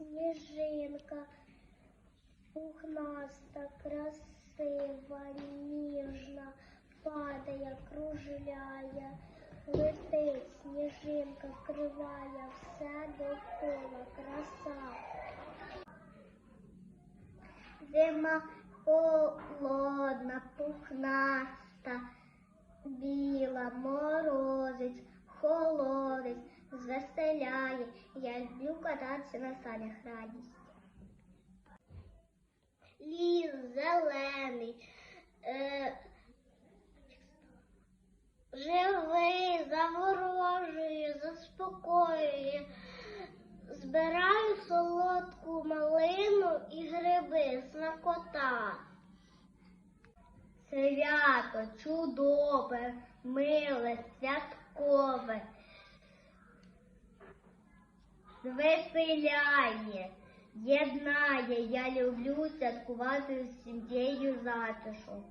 сніжинка, пухнаста, красива, ніжна, падає, кружляє, летить сніжинка, вкриває все довкола, краса. Зима холодна, пухнаста, біла, морозить, холодить, звеселяє. Я люблю кататися на санях радість. Ліс зелений, е, живий, заворожує, заспокоює. Збираю солодку малину і гриби, смакота. Свято чудове, миле, святкове. Звеселяє, єднає, я люблю святкувати з сім'єю затишок.